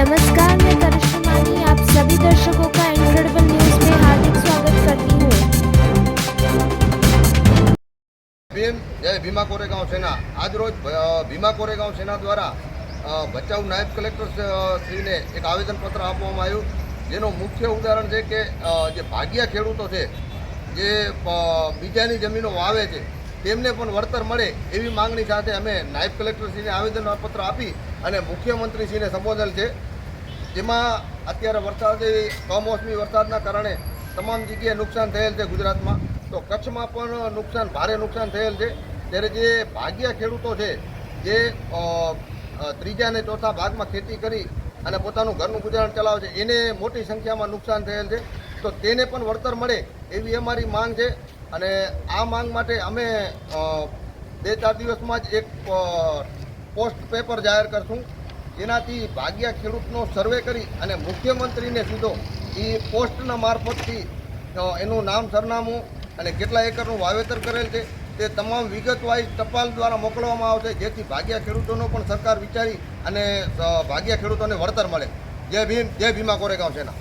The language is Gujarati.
नमस्कार मैं करिश्मा मानी आप सभी दर्शकों का इनक्रेडिबल न्यूज में हार्दिक स्वागत करती हूँ ભીમ જય ભીમા કોરેગાંવ સેના આજરોજ અ, ભીમા કોરેગાંવ સેના દ્વારા અ, ભચાઉ નાયબ કલેક્ટર સ- શ્રીને એક આવેદનપત્ર આપવામાં આવ્યું જેનું મુખ્ય ઉદાહરણ છે કે અ, જે ભાગ્યા ખેડૂતો છે જે અ, બીજાની જમીનો વાવે છે તેમને પણ વળતર મળે એવી માંગણી સાથે અમે નાયબ કલેક્ટરશ્રીને આવેદનપત્ર આપી અને મુખ્યમંત્રીશ્રીને સંબોધેલ છે જેમાં અત્યારે વરસાદી, કમોસમી વરસાદના કારણે તમામ જગ્યાએ નુકસાન થયેલ છે ગુજરાતમાં. તો કચ્છમાં પણ નુકસાન, ભારે નુકસાન થયેલ છે. ત્યારે જે ભાગ્યા ખેડૂતો છે, જે ત્રીજા અને ચોથા ભાગમાં ખેતી કરી અને પોતાનું ઘરનું ગુજરાન ચલાવે છે, એને મોટી સંખ્યામાં નુકસાન થયેલ છે. તો તેને પણ વળતર મળે એવી અમારી માંગ છે. અને આ માંગ માટે અમે બે ચાર દિવસમાં જ એક પોસ્ટ પેપર જાહેર કરશું. જેનાથી ભાગ્યા ખેડૂતનો સર્વે કરી અને મુખ્યમંત્રીને સીધો એ પોસ્ટના મારફતથી એનું નામ સરનામું અને કેટલા એકરનું વાવેતર કરેલ છે તે તમામ વિગતવાઇઝ ટપાલ દ્વારા મોકલવામાં આવશે, જેથી ભાગ્યા ખેડૂતોનો પણ સરકાર વિચારી અને ભાગ્યા ખેડૂતોને વળતર મળે. જય ભીમ, જય ભીમા કોરેગાંવ સેના.